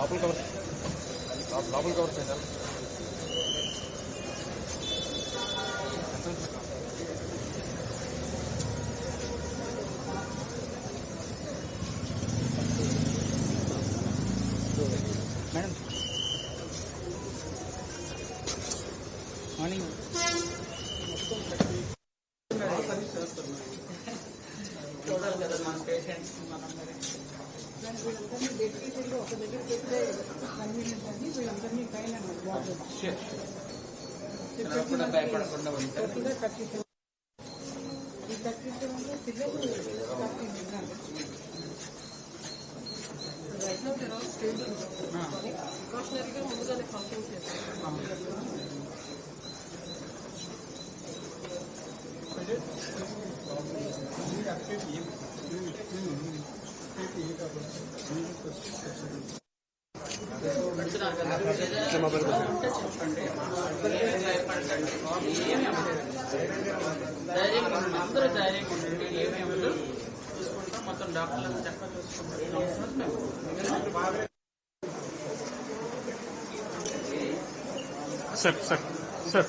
లోపల కవర్స్ లోపల కవర్స్ చేయండి కూడా భయపడకుండా ఉంటారు పెడుతున్నారు కదా అందరూ ఉండండి చూసుకుంటాం మొత్తం డాక్టర్లను చూసుకుంటాం సార్ సార్ సార్.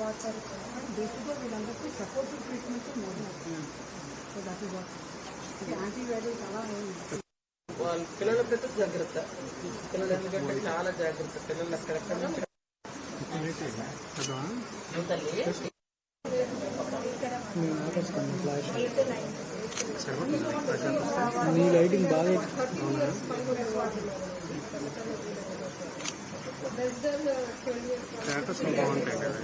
సారీ అండి నేను చూడలేదండి బేసిక్గా వీళ్ళందరికీ supportive treatment model so that is what antibiotics అలా ఏమి వాళ్ళ పిల్లల ప్రతి జాగ్రత్త పిల్లలు ఎందుకంటే చాలా జాగ్రత్త పిల్లలు అక్కడక్కడ నుంచి తల్లి మీ లైటింగ్ బాగా స్టేటస్ బాగుంటాయి కదా.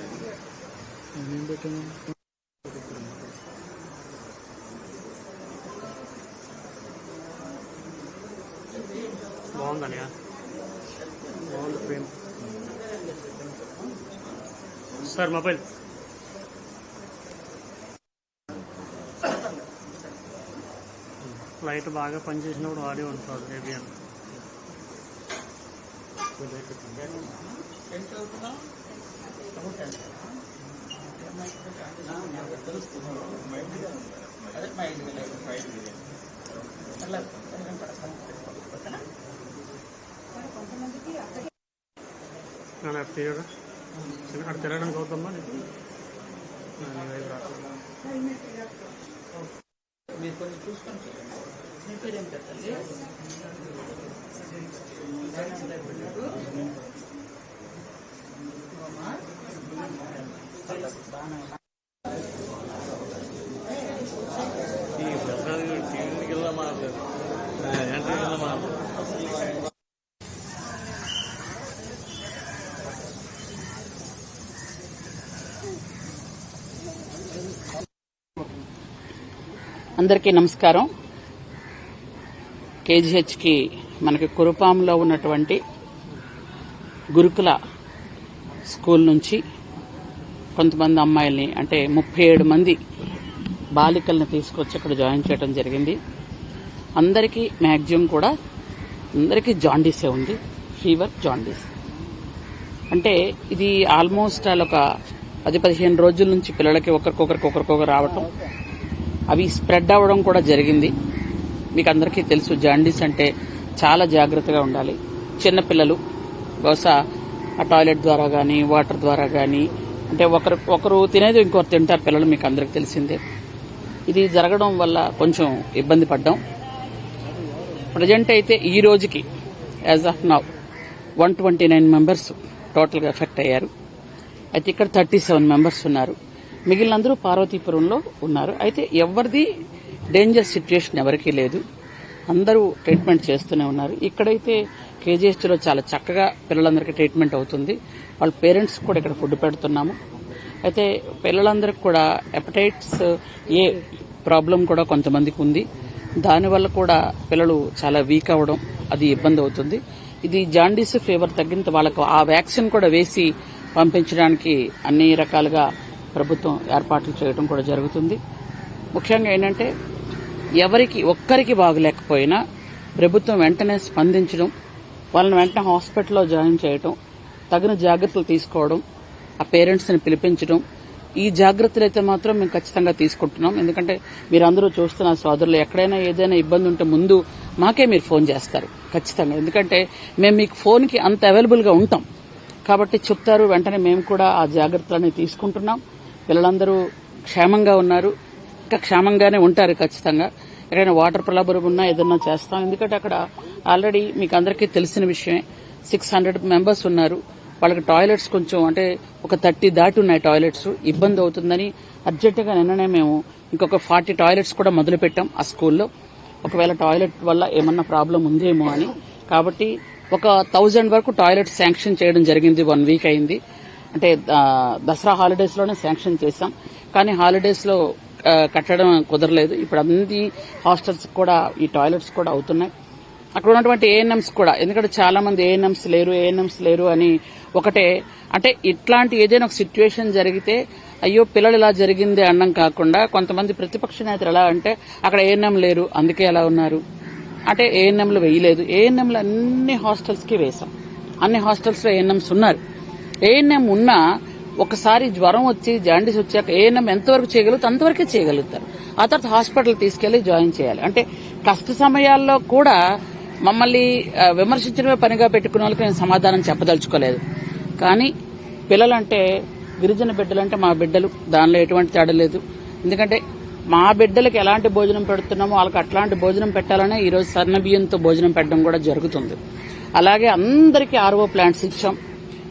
నేను పెట్టాను బాగుందని బాగుంది ఫ్రేమ్ సార్ మొబైల్. లైట్ బాగా పనిచేసినప్పుడు వాడే ఉంటుంది ఏబిఎన్. అలా తీయడా అక్కడ తిరగడానికి అవుతుందా నీకు? మీరు కొంచెం చూసుకొని చేయండి మీ పేరు ఏం పెట్టాలి బాగా అందరికీ నమస్కారం. కేజీహెచ్కి మనకి కురుపాంలో ఉన్నటువంటి గురుకుల స్కూల్ నుంచి కొంతమంది అమ్మాయిల్ని అంటే ముప్పై ఏడు మంది బాలికల్ని తీసుకొచ్చి అక్కడ జాయిన్ చేయడం జరిగింది. అందరికీ మ్యాక్సిమం కూడా అందరికీ జాండీసే ఉంది. Fever jaundice. అంటే ఇది ఆల్మోస్ట్ అలా ఒక పది పదిహేను రోజుల నుంచి పిల్లలకి ఒకరికొకరికి ఒకరికొకరు రావటం. అవి స్ప్రెడ్ అవ్వడం కూడా జరిగింది. మీకు అందరికీ తెలుసు జాండీస్ అంటే చాలా జాగ్రత్తగా ఉండాలి. చిన్నపిల్లలు బహుశా ఆ టాయిలెట్ ద్వారా కానీ వాటర్ ద్వారా కానీ అంటే ఒకరు ఒకరు తినేది ఇంకొకరు తింటారు పిల్లలు మీకు అందరికి తెలిసిందే. ఇది జరగడం వల్ల కొంచెం ఇబ్బంది పడ్డాం. ప్రజెంట్ అయితే ఈ రోజుకి as of now one twenty nine members టోటల్గా ఎఫెక్ట్ అయ్యారు. అయితే ఇక్కడ థర్టీ సెవెన్ మెంబర్స్ ఉన్నారు. మిగిలినందరూ పార్వతీపురంలో ఉన్నారు. అయితే ఎవరిది డేంజర్ సిచ్యుయేషన్ ఎవరికీ లేదు. అందరూ ట్రీట్మెంట్ చేస్తూనే ఉన్నారు. ఇక్కడైతే కేజీహెచ్లో చాలా చక్కగా పిల్లలందరికీ ట్రీట్మెంట్ అవుతుంది. వాళ్ళ పేరెంట్స్ కూడా ఇక్కడ ఫుడ్ పెడుతున్నాము. అయితే పిల్లలందరికీ కూడా హెపటైట్స్ ఏ ప్రాబ్లం కూడా కొంతమందికి ఉంది. దానివల్ల కూడా పిల్లలు చాలా వీక్ అవ్వడం అది ఇబ్బంది అవుతుంది. ఇది జాండీస్ ఫీవర్ తగ్గినంత వాళ్ళకు ఆ వ్యాక్సిన్ కూడా వేసి పంపించడానికి అన్ని రకాలుగా ప్రభుత్వం ఏర్పాట్లు చేయడం కూడా జరుగుతుంది. ముఖ్యంగా ఏంటంటే ఎవరికి ఒక్కరికి బాగలేకపోయినా ప్రభుత్వం వెంటనే స్పందించడం వాళ్ళని వెంటనే హాస్పిటల్లో జాయిన్ చేయడం తగిన జాగ్రత్తలు తీసుకోవడం ఆ పేరెంట్స్ని పిలిపించడం ఈ జాగ్రత్తలు అయితే మాత్రం మేము ఖచ్చితంగా తీసుకుంటున్నాం. ఎందుకంటే మీరందరూ చూస్తున్న సోదరులు ఎక్కడైనా ఏదైనా ఇబ్బంది ఉంటే ముందు మాకే మీరు ఫోన్ చేస్తారు. ఖచ్చితంగా. ఎందుకంటే మేము మీకు ఫోన్కి అంత అవైలబుల్గా ఉంటాం. కాబట్టి చెప్తారు వెంటనే మేము కూడా ఆ జాగ్రత్తలన్నీ తీసుకుంటున్నాం. పిల్లలందరూ క్షేమంగా ఉన్నారు. ఇంకా క్షేమంగానే ఉంటారు ఖచ్చితంగా. ఎక్కడైనా వాటర్ ప్రాబ్లం ఉన్నా ఏదన్నా చేస్తాం. ఎందుకంటే అక్కడ ఆల్రెడీ మీకు అందరికీ తెలిసిన విషయమే. సిక్స్ హండ్రెడ్ మెంబర్స్ ఉన్నారు. వాళ్ళకి టాయిలెట్స్ కొంచెం అంటే ఒక థర్టీ దాటి ఉన్నాయి టాయిలెట్స్. ఇబ్బంది అవుతుందని అర్జెంటుగా నిన్ననే మేము ఇంకొక ఫార్టీ టాయిలెట్స్ కూడా మొదలు పెట్టాం ఆ స్కూల్లో. ఒకవేళ టాయిలెట్ వల్ల ఏమన్నా ప్రాబ్లం ఉందేమో అని. కాబట్టి ఒక థౌజండ్ వరకు టాయిలెట్ శాంక్షన్ చేయడం జరిగింది వన్ వీక్ అయింది. అంటే దసరా హాలిడేస్లోనే శాంక్షన్ చేశాం. కానీ హాలిడేస్లో కట్టడం కుదరలేదు. ఇప్పుడు అన్ని హాస్టల్స్ కూడా ఈ టాయిలెట్స్ కూడా అవుతున్నాయి. అక్కడ ఉన్నటువంటి ఏఎన్ఎంస్ కూడా ఎందుకంటే చాలా మంది ఏఎన్ఎంస్ లేరు ఏఎన్ఎంస్ లేరు అని ఒకటే. అంటే ఇట్లాంటి ఏదైనా ఒక సిచ్యువేషన్ జరిగితే అయ్యో పిల్లలు ఇలా జరిగింది అనడం కాకుండా కొంతమంది ప్రతిపక్ష నేతలు ఎలా అంటే అక్కడ ఏఎన్ఎం లేరు అందుకే ఎలా ఉన్నారు? అంటే ఏఎన్ఎంలు వేయలేదు. ఏఎన్ఎంలు అన్ని హాస్టల్స్కి వేశాం. అన్ని హాస్టల్స్లో ఏఎన్ఎంస్ ఉన్నారు. ఏఎన్ఎం ఉన్నా ఒకసారి జ్వరం వచ్చి జాండీస్ వచ్చాక ఏఎన్ఎం ఎంతవరకు చేయగలుగుతారు అంతవరకే చేయగలుగుతారు. ఆ తర్వాత హాస్పిటల్ తీసుకెళ్ళి జాయిన్ చేయాలి. అంటే కష్ట సమయాల్లో కూడా మమ్మల్ని విమర్శించడమే పనిగా పెట్టుకున్న వాళ్ళకి నేను సమాధానం చెప్పదలుచుకోలేదు. కానీ పిల్లలంటే గిరిజన బిడ్డలంటే మా బిడ్డలు దానిలో ఎటువంటి తేడా లేదు. ఎందుకంటే మా బిడ్డలకు ఎలాంటి భోజనం పెడుతున్నామో వాళ్ళకి అట్లాంటి భోజనం పెట్టాలనే ఈరోజు సన్న బియ్యంతో భోజనం పెట్టడం కూడా జరుగుతుంది. అలాగే అందరికీ ఆర్ఓ ప్లాంట్స్ ఇచ్చాం.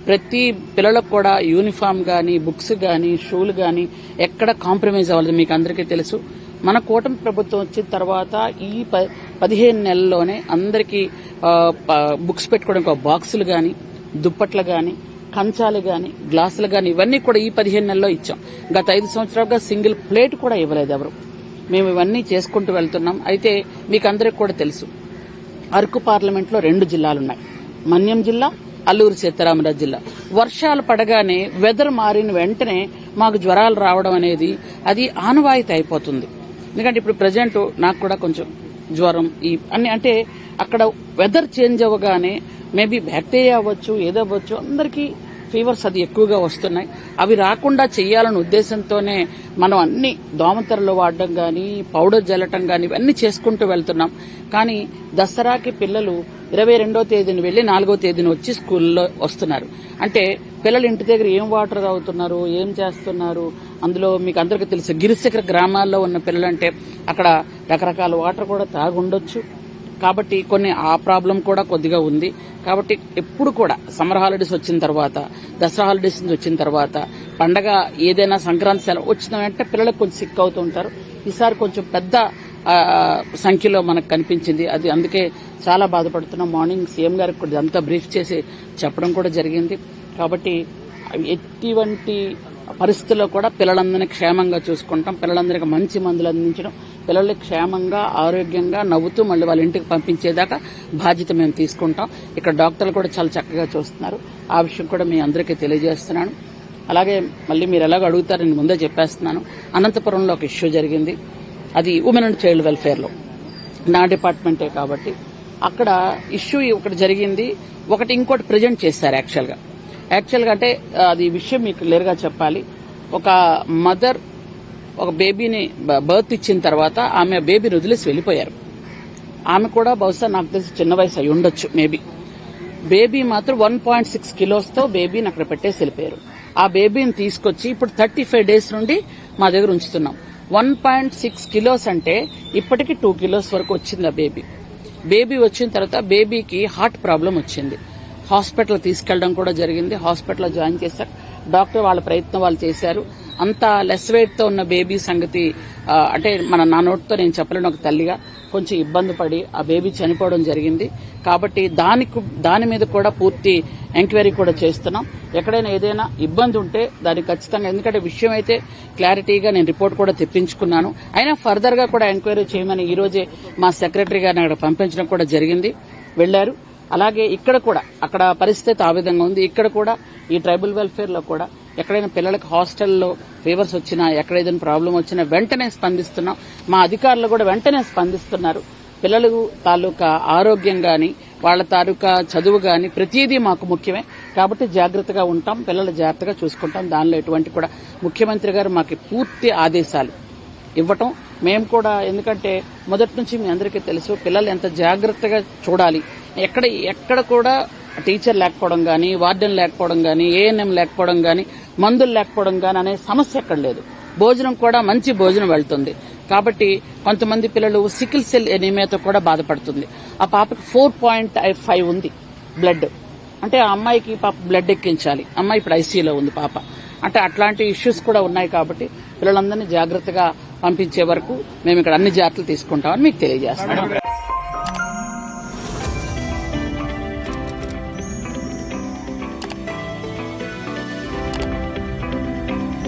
ప్రతి పిల్లలకు కూడా యూనిఫామ్ కానీ బుక్స్ కానీ షూలు కానీ ఎక్కడ కాంప్రమైజ్ అవ్వలేదు మీకు అందరికీ తెలుసు. మన కూటమి ప్రభుత్వం వచ్చిన తర్వాత ఈ ప- పదిహేను నెలల్లోనే అందరికీ బుక్స్ పెట్టుకోవడానికి ఒక బాక్సులు కానీ దుప్పట్లు కానీ కంచాలు కానీ గ్లాసులు కానీ ఇవన్నీ కూడా ఈ పదిహేను నెలల్లో ఇచ్చాం. గత ఐదు సంవత్సరాలుగా సింగిల్ ప్లేట్ కూడా ఇవ్వలేదు ఎవరు. మేము ఇవన్నీ చేసుకుంటూ వెళ్తున్నాం. అయితే మీకు అందరికి కూడా తెలుసు. అరకు పార్లమెంట్లో రెండు జిల్లాలున్నాయి మన్యం జిల్లా అల్లూరు సీతారామరాజు జిల్లా. వర్షాలు పడగానే వెదర్ మారిన వెంటనే మాకు జ్వరాలు రావడం అనేది అది ఆనవాయితీ అయిపోతుంది. ఎందుకంటే ఇప్పుడు ప్రజెంట్ నాకు కూడా కొంచెం జ్వరం ఈ అన్ని అంటే అక్కడ వెదర్ చేంజ్ అవ్వగానే మేబీ బ్యాక్టీరియా అవ్వచ్చు ఏదో అవ్వచ్చు అందరికీ ఫీవర్స్ అది ఎక్కువగా వస్తున్నాయి. అవి రాకుండా చేయాలనే ఉద్దేశంతోనే మనం అన్ని దోమతెరలు వాడడం కానీ పౌడర్ జల్లటం కానీ ఇవన్నీ చేసుకుంటూ వెళ్తున్నాం. కానీ దసరాకి పిల్లలు ఇరవై రెండో తేదీని వెళ్ళి నాలుగో తేదీని వచ్చి స్కూల్లో వస్తున్నారు. అంటే పిల్లలు ఇంటి దగ్గర ఏం వాటర్ తాగుతున్నారు ఏం చేస్తున్నారు? అందులో మీకు అందరికీ తెలుసు గిరిశిఖర గ్రామాల్లో ఉన్న పిల్లలంటే అక్కడ రకరకాల వాటర్ కూడా తాగుండొచ్చు. కాబట్టి కొన్ని ఆ ప్రాబ్లం కూడా కొద్దిగా ఉంది. కాబట్టి ఎప్పుడు కూడా సమ్మర్ హాలిడేస్ వచ్చిన తర్వాత దసరా హాలిడేస్ నుంచి వచ్చిన తర్వాత పండగ ఏదైనా సంక్రాంతి సెలవు వచ్చిన వెంటనే పిల్లలకు కొంచెం సిక్ అవుతూ ఉంటారు. ఈసారి కొంచెం పెద్ద సంఖ్యలో మనకు కనిపించింది. అది అందుకే చాలా బాధపడుతున్నాం. మార్నింగ్ సీఎం గారికి కూడా అంతా బ్రీఫ్ చేసి చెప్పడం కూడా జరిగింది. కాబట్టి ఎటువంటి పరిస్థితుల్లో కూడా పిల్లలందరినీ క్షేమంగా చూసుకుంటాం. పిల్లలందరికీ మంచి మందులు అందించడం పిల్లల్ని క్షేమంగా ఆరోగ్యంగా నవ్వుతూ మళ్ళీ వాళ్ళ ఇంటికి పంపించేదాకా బాధ్యత మేము తీసుకుంటాం. ఇక్కడ డాక్టర్లు కూడా చాలా చక్కగా చూస్తున్నారు. ఆ విషయం కూడా మీ అందరికీ తెలియజేస్తున్నాను. అలాగే మళ్ళీ మీరు ఎలాగో అడుగుతారని ముందే చెప్పేస్తున్నాను. అనంతపురంలో ఒక ఇష్యూ జరిగింది. అది ఉమెన్ అండ్ చైల్డ్ వెల్ఫేర్లో నా డిపార్ట్మెంటే కాబట్టి. అక్కడ ఇష్యూ ఒకటి జరిగింది. ఒకటి ఇంకోటి ప్రజెంట్ చేశారు యాక్చువల్గా యాక్చువల్గా అంటే అది విషయం మీకు క్లియర్గా చెప్పాలి. ఒక మదర్ ఒక బేబీని బర్త్ ఇచ్చిన తర్వాత ఆమె బేబీని వదిలేసి వెళ్ళిపోయారు. ఆమె కూడా బహుశా నాకు తెలిసి చిన్న వయసు అయి ఉండొచ్చు మేబీ బేబీ మాత్రం వన్ పాయింట్ సిక్స్ కిలోస్తో బేబీని అక్కడ పెట్టేసి వెళ్ళిపోయారు. ఆ బేబీని తీసుకొచ్చి ఇప్పుడు థర్టీ ఫైవ్ డేస్ నుండి మా దగ్గర ఉంచుతున్నాం. వన్ పాయింట్ సిక్స్ కిలోస్ అంటే ఇప్పటికి టూ కిలోస్ వరకు వచ్చింది ఆ బేబీ. బేబీ వచ్చిన తర్వాత బేబీకి హార్ట్ ప్రాబ్లం వచ్చింది. హాస్పిటల్ తీసుకెళ్ళడం కూడా జరిగింది. హాస్పిటల్లో జాయిన్ చేశారు. డాక్టర్ వాళ్ళ ప్రయత్నం వాళ్ళు చేశారు. అంత లెస్ వెయిట్తో ఉన్న బేబీ సంగతి అంటే మన నా నోటితో నేను చెప్పలేను ఒక తల్లిగా. కొంచెం ఇబ్బంది పడి ఆ బేబీ చనిపోవడం జరిగింది. కాబట్టి దానికి దాని మీద కూడా పూర్తి ఎంక్వైరీ కూడా చేస్తున్నాం. ఎక్కడైనా ఏదైనా ఇబ్బంది ఉంటే దానికి ఖచ్చితంగా ఎందుకంటే విషయం అయితే క్లారిటీగా నేను రిపోర్ట్ కూడా తెప్పించుకున్నాను. అయినా ఫర్దర్గా కూడా ఎంక్వైరీ చేయమని ఈ రోజే మా సెక్రటరీ గారిని అక్కడ పంపించడం కూడా జరిగింది. వెళ్ళారు అలాగే ఇక్కడ కూడా అక్కడ పరిస్థితి ఆ విధంగా ఉంది. ఇక్కడ కూడా ఈ ట్రైబల్ వెల్ఫేర్లో కూడా ఎక్కడైనా పిల్లలకు హాస్టల్లో ఫీవర్స్ వచ్చినా ఎక్కడ ఏదైనా ప్రాబ్లం వచ్చినా వెంటనే స్పందిస్తున్నాం. మా అధికారులు కూడా వెంటనే స్పందిస్తున్నారు. పిల్లలు తాలూకా ఆరోగ్యం గాని వాళ్ళ తాలూకా చదువు గాని ప్రతిదీ మాకు ముఖ్యమే. కాబట్టి జాగ్రత్తగా ఉంటాం పిల్లలు జాగ్రత్తగా చూసుకుంటాం. దానిలో ఎటువంటి కూడా ముఖ్యమంత్రి గారు మాకు పూర్తి ఆదేశాలు ఇవ్వటం. మేము కూడా ఎందుకంటే మొదటి నుంచి మీ అందరికీ తెలుసు పిల్లలు ఎంత జాగ్రత్తగా చూడాలి. ఎక్కడ ఎక్కడ కూడా టీచర్ లేకపోవడం కానీ వార్డెన్ లేకపోవడం కానీ ఏఎన్ఎం లేకపోవడం కానీ మందులు లేకపోవడం కానీ అనే సమస్య ఎక్కడ లేదు. భోజనం కూడా మంచి భోజనం వెళ్తుంది. కాబట్టి కొంతమంది పిల్లలు సికిల్ సెల్ ఎనీమియాతో కూడా బాధపడుతుంది. ఆ పాపకి ఫోర్ పాయింట్ ఫైవ్ ఉంది బ్లడ్. అంటే ఆ అమ్మాయికి పాప బ్లడ్ ఎక్కించాలి. అమ్మాయి ఇప్పుడు ఐసీయూలో ఉంది పాప. అంటే అట్లాంటి ఇష్యూస్ కూడా ఉన్నాయి కాబట్టి పిల్లలందరినీ జాగ్రత్తగా పంపించే వరకు మేము ఇక్కడ అన్ని జాగ్రత్తలు తీసుకుంటామని మీకు తెలియజేస్తాం